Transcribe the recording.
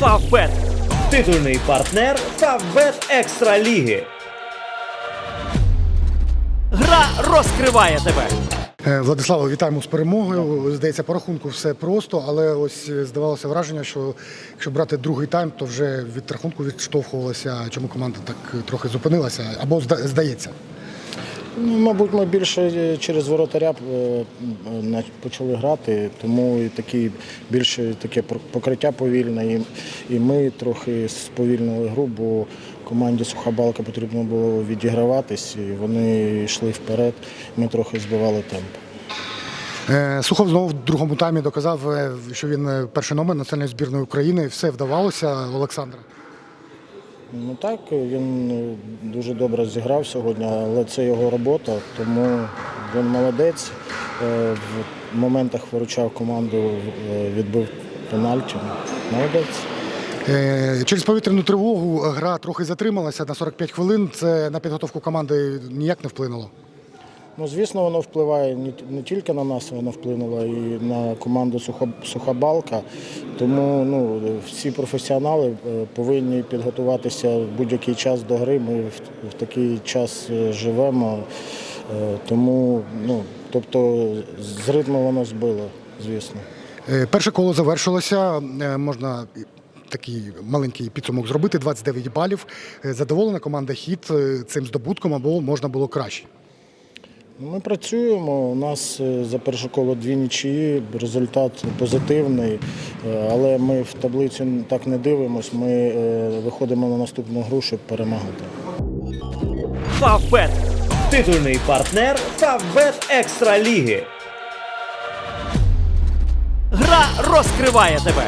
Фавбет. Титульний партнер Фавбет Екстра Ліги. Гра розкриває тебе. Е, Владислава, вітаємо з перемогою. Здається, по рахунку все просто, але ось здавалося враження, що якщо брати другий тайм, то вже від рахунку відштовхувалося, чому команда так трохи зупинилася, або здається. Ну, мабуть, ми більше е, через воротаря е, на- почали грати, тому і такі більше таке покриття повільне. І, і ми трохи сповільнили гру, бо команді суха балка потрібно було відіграватись, і вони йшли вперед. Ми трохи збивали темп. Е, Сухов знову в другому таймі доказав, е, що він е, перший номер національної збірної України. Все вдавалося, Олександра. Ну так, він е, дуже добре зіграв сьогодні, але це його робота, тому він молодець. Е, В моментах виручав команду, е, відбив пенальті. Молодець. Через повітряну тривогу гра трохи затрималася на 45 хвилин. Це на підготовку команди ніяк не вплинуло. Ну, звісно, воно впливає не, тільки на нас, воно вплинуло і на команду Сухобалка. Тому ну, всі професіонали е, повинні підготуватися в будь-який час до гри. Ми в, такий час е, живемо. Е, Тому, ну, тобто, з ритму воно збило, звісно. Перше коло завершилося. Можна такий маленький підсумок зробити. 29 балів. Задоволена команда хід цим здобутком або можна було краще. Ми працюємо. У нас е, за перше коло дві нічиї, результат позитивний, е, але ми в таблицю так не дивимося. Ми е, виходимо на наступну гру, щоб перемагати. Фавбет. Титульний партнер Фавбет Екстра Ліги. Гра розкриває тебе.